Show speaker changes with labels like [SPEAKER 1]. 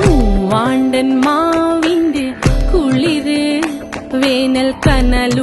[SPEAKER 1] മൂവാണ്ടൻ മാവിന്റെ കുളിര് വേനൽ കനലു